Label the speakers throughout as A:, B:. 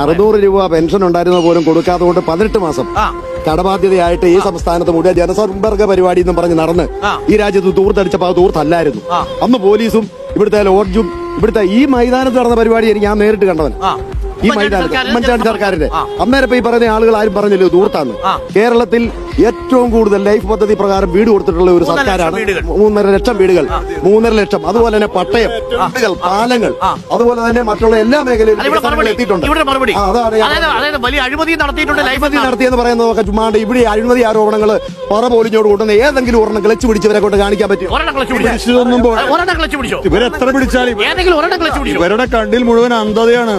A: അറുന്നൂറ് രൂപ പെൻഷൻ ഉണ്ടായിരുന്ന പോലും കൊടുക്കാതെ കൊണ്ട് പതിനെട്ട് മാസം കടബാധ്യതയായിട്ട് ഈ സംസ്ഥാനത്ത് മുഴുവൻ ജനസമ്പർക്ക പരിപാടി എന്നും പറഞ്ഞ് നടന്ന് ഈ രാജ്യത്ത് തൂർത്തടിച്ചപ്പോൾ അത് തൂർത്തല്ലായിരുന്നു. അന്ന് പോലീസും ഇവിടുത്തെ ലോഡ്ജും ഇവിടുത്തെ ഈ മൈതാനത്ത് നടന്ന പരിപാടി എനിക്ക് ഞാൻ നേരിട്ട് കണ്ടവൻ. ഈ മൈതാനത്ത് ഉമ്മൻചാണ്ടി സർക്കാരിന്റെ. അന്നേരം ഈ പറയുന്ന ആളുകൾ ആരും പറഞ്ഞില്ല ഇത് ദൂർത്താന്ന് കേരളത്തിൽ ഏറ്റവും കൂടുതൽ ലൈഫ് പദ്ധതി പ്രകാരം വീട് കൊടുത്തിട്ടുള്ള ഒരു സർക്കാരാണ്. മൂന്നര ലക്ഷം വീടുകൾ. മൂന്നര ലക്ഷം. അതുപോലെ തന്നെ പട്ടയം പാലങ്ങൾ. അതുപോലെ തന്നെ മറ്റുള്ള എല്ലാ മേഖലയിലും എത്തിയിട്ടുണ്ട്.
B: വലിയ അഴിമതി നടത്തിയിട്ടുണ്ട് ലൈഫ്
A: നടത്തിയെന്ന് പറയുന്നതൊക്കെ ചുമ്മാണ്ട് ഇവിടെ അഴിമതി ആരോപണങ്ങൾ പറ പോലിഞ്ഞോട് കൊണ്ടുവന്ന ഏതെങ്കിലും ഒരെണ്ണം കിളച്ച് പിടിച്ചവരെ കൊണ്ട് കാണിക്കാൻ പറ്റും
C: ഇവരെത്ര പിടിച്ചാലും ഇവരുടെ കണ്ടിൽ മുഴുവൻ അന്ധതയാണ്.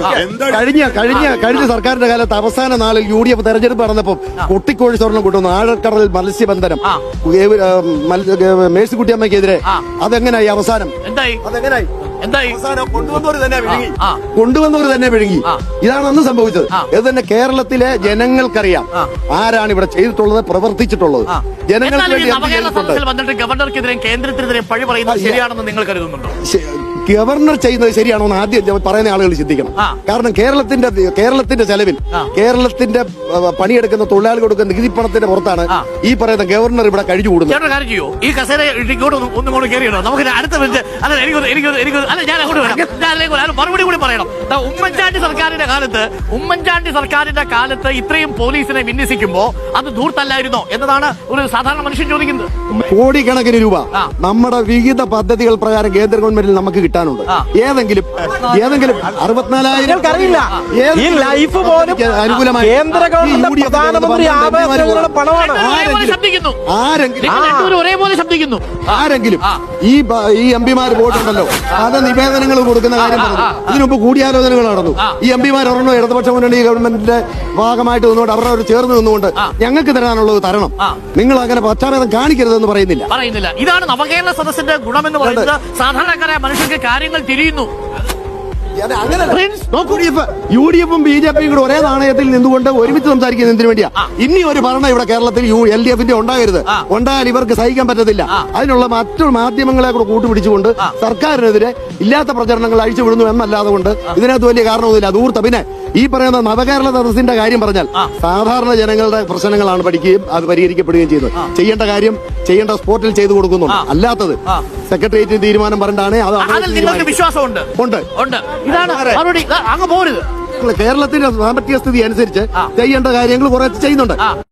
A: കഴിഞ്ഞ കഴിഞ്ഞ കഴിഞ്ഞ സർക്കാരിന്റെ കാലത്ത് അവസാന നാളിൽ യു ഡി എഫ് തെരഞ്ഞെടുപ്പ് നടന്നപ്പോൾ കൊട്ടിക്കോഴി സ്വർണം കൊണ്ടുവന്നു. ആഴക്കടൽ മത്സ്യബന്ധനം. മേഴ്സിക്കുട്ടിയമ്മക്കെതിരെ മേഴ്സിക്കുട്ടിയമ്മയ്ക്കെതിരെ. അതെങ്ങനായി അവസാനം?
B: എന്തായി?
A: അതെങ്ങനായി?
B: എന്തായി
A: കൊണ്ടുവന്നവർ തന്നെ വിഴുങ്ങി. കൊണ്ടുവന്നവർ തന്നെ വിഴുങ്ങി. ഇതാണ് അന്ന് സംഭവിച്ചത്. ഇത് തന്നെ കേരളത്തിലെ ജനങ്ങൾക്കറിയാം. ആരാണ് ഇവിടെ ചെയ്തിട്ടുള്ളത് പ്രവർത്തിച്ചിട്ടുള്ളത്. ജനങ്ങൾക്ക് വേണ്ടി
B: പഴി പറയുന്നത് ശരിയാണെന്ന് നിങ്ങൾ കരുതുന്നുണ്ടോ?
A: ഗവർണർ ചെയ്യുന്നത് ശരിയാണോ എന്ന് ആദ്യം പറയുന്ന ആളുകൾ ചിന്തിക്കണം. കാരണം കേരളത്തിന്റെ കേരളത്തിന്റെ ചെലവിൽ കേരളത്തിന്റെ പണിയെടുക്കുന്ന തൊഴിലാളികൾ കൊടുക്കുന്ന നികുതി പണത്തിന്റെ പുറത്താണ് ഈ പറയുന്ന ഗവർണർ ഇവിടെ കഴിഞ്ഞു കൂടുന്നത്
B: ഈ കസേര ഇങ്ങോട്ട് ഒന്നും കൂടെ കേറിയോ നമുക്ക് അടുത്ത എനിക്ക് എനിക്ക് എനിക്ക് അല്ല ഞാൻ അങ്ങോട്ട് വരാം. ഞാൻ അതിലേക്ക് വരാം. മറുപടി കൂടി പറയണം. ഉമ്മൻചാണ്ടി സർക്കാരിന്റെ കാലത്ത് ഉമ്മൻചാണ്ടി സർക്കാരിന്റെ കാലത്ത് ഇത്രയും പോലീസിനെ വിന്യസിക്കുമ്പോ അത് ധൂർത്തല്ലായിരുന്നോ എന്നതാണ് ഒരു സാധാരണ മനുഷ്യൻ ചോദിക്കുന്നത്.
A: കോടിക്കണക്കിന് രൂപ നമ്മുടെ വിവിധ പദ്ധതികൾ പ്രകാരം കേന്ദ്ര ഗവൺമെന്റിൽ നമുക്ക് കിട്ടാനുണ്ട്. ഏതെങ്കിലും ഏതെങ്കിലും അറുപത്തിനാലായിരം
D: ഈ ലൈഫ് പോലും
A: അനുകൂലമായി
D: കേന്ദ്ര ഗവൺമെന്റ് പ്രധാനമന്ത്രി പണമാണ്.
A: ആരെങ്കിലും
B: ഒരേപോലെ ശബ്ദിക്കുന്നു.
A: ആരെങ്കിലും ഈ എം പിമാര് പോയിട്ടുണ്ടല്ലോ അത് നിവേദനങ്ങൾ കൊടുക്കുന്ന കാര്യം പറഞ്ഞു. ഇതിനുമ്പ് കൂടിയാലോചനകൾ നടന്നു. ഈ എം പിമാർ ഒരെണ്ണം ഇടതുപക്ഷ മുന്നണി ഗവൺമെന്റിന്റെ ഭാഗമായിട്ട് നിന്നുകൊണ്ട് അവരുടെ ഒരു ചേർന്ന് നിന്നുകൊണ്ട് ഞങ്ങൾക്ക് തരാനുള്ളത് തരണം. നിങ്ങൾ അങ്ങനെ പശ്ചാത്തലം കാണിക്കരുതെന്ന് പറയുന്നില്ല.
B: പറയുന്നില്ല. ഇതാണ് നവകേരള സദസ്സിന്റെ ഗുണമെന്ന് പറയുന്നത്. സാധാരണക്കാരായ മനുഷ്യർക്ക് കാര്യങ്ങൾ തിരിയുന്നു.
A: യു ഡി എഫും ബി ജെ പിയും കൂടെ ഒരേ നാണയത്തിൽ നിന്നുകൊണ്ട് ഒരുമിച്ച് സംസാരിക്കുന്നത് എന്തിനു വേണ്ടിയാ. ഇനി ഒരു ഭരണം ഇവിടെ കേരളത്തിൽ യു എൽ ഡി എഫിന്റെ ഉണ്ടാകരുത്. ഉണ്ടായാൽ ഇവർക്ക് സഹിക്കാൻ പറ്റത്തില്ല. അതിനുള്ള മറ്റു മാധ്യമങ്ങളെ കൂടെ കൂട്ടുപിടിച്ചുകൊണ്ട് സർക്കാരിനെതിരെ ഇല്ലാത്ത പ്രചരണങ്ങൾ അഴിച്ചുവിടുന്നു എന്നല്ലാതെ കൊണ്ട് ഇതിനകത്ത് വലിയ കാരണമൊന്നുമില്ല. ദൂർത്ത പിന്നെ ഈ പറയുന്ന നവകേരള സദസ്സിന്റെ കാര്യം പറഞ്ഞാൽ സാധാരണ ജനങ്ങളുടെ പ്രശ്നങ്ങളാണ് പഠിക്കുകയും അത് പരിഹരിക്കപ്പെടുകയും ചെയ്യുന്നത്. ചെയ്യേണ്ട കാര്യം ചെയ്യേണ്ട സ്പോട്ടിൽ ചെയ്തു കൊടുക്കുന്നുണ്ട്. അല്ലാത്തത്. സെക്രട്ടേറിയറ്റ് തീരുമാനം പറഞ്ഞിട്ടാണ് അത്
B: വിശ്വാസമുണ്ട്.
A: ഉണ്ട്.
B: ഉണ്ട്. ഇതാണ് അങ്ങ് പോരുത്.
A: കേരളത്തിന്റെ സാമ്പത്തിക സ്ഥിതി അനുസരിച്ച് ചെയ്യേണ്ട കാര്യങ്ങൾ കുറെ ചെയ്യുന്നുണ്ട്.